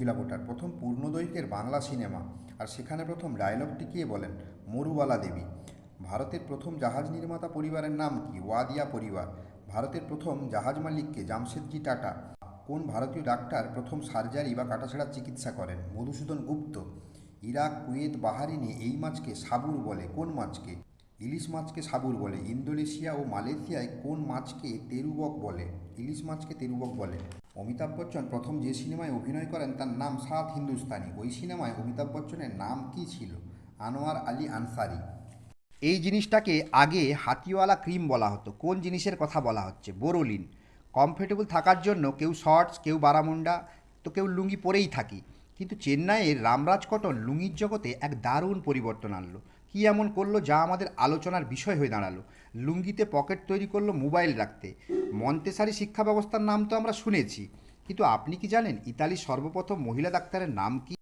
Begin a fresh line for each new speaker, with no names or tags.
মহিলা প্রথম পূর্ণদৈর্ঘ্যের বাংলা সিনেমা আর সেখানে প্রথম ডায়লগটি কে বলেন মরুবালা দেবী। ভারতের প্রথম জাহাজ নির্মাতা পরিবারের নাম কি? ওয়াদিয়া পরিবার। ভারতের প্রথম জাহাজ মালিককে জামশেদজি টাটা। কোন ভারতীয় ডাক্তার প্রথম সার্জারি বা কাটাছেড়ার চিকিৎসা করেন? মধুসূদন গুপ্ত। ইরাক, কুয়েত, বাহারিনে এই মাছকে সাবুর বলে। কোন মাছকে? ইলিশ মাছকে সাবুর বলে। ইন্দোনেশিয়া ও মালয়েশিয়ায় কোন মাছকে তেরুবক বলে? ইলিশ মাছকে তেরুবক বলে। অমিতাভ বচ্চন প্রথম যে সিনেমায় অভিনয় করেন তার নাম সাত হিন্দুস্তানি। ওই সিনেমায় অমিতাভ বচ্চনের নাম কি ছিল? আনোয়ার আলী আনসারি। এই জিনিসটাকে আগে হাতিওয়ালা ক্রিম বলা হতো। কোন জিনিসের কথা বলা হচ্ছে? বোরোলিন। কমফোর্টেবল থাকার জন্য কেউ শর্টস, কেউ বারামুন্ডা, তো কেউ লুঙ্গি পরেই থাকি। কিন্তু চেন্নাইয়ের রামরাজ কটন লুঙ্গির জগতে এক দারুণ পরিবর্তন আনলো। কী এমন করল যা আমাদের আলোচনার বিষয় হয়ে দাঁড়াল? লুঙ্গিতে পকেট তৈরি করল মোবাইল রাখতে। মন্তেসারি শিক্ষা ব্যবস্থার নাম তো আমরা শুনেছি। কিন্তু আপনি কি জানেন ইতালির সর্বপ্রথম মহিলা ডাক্তারের নাম কি?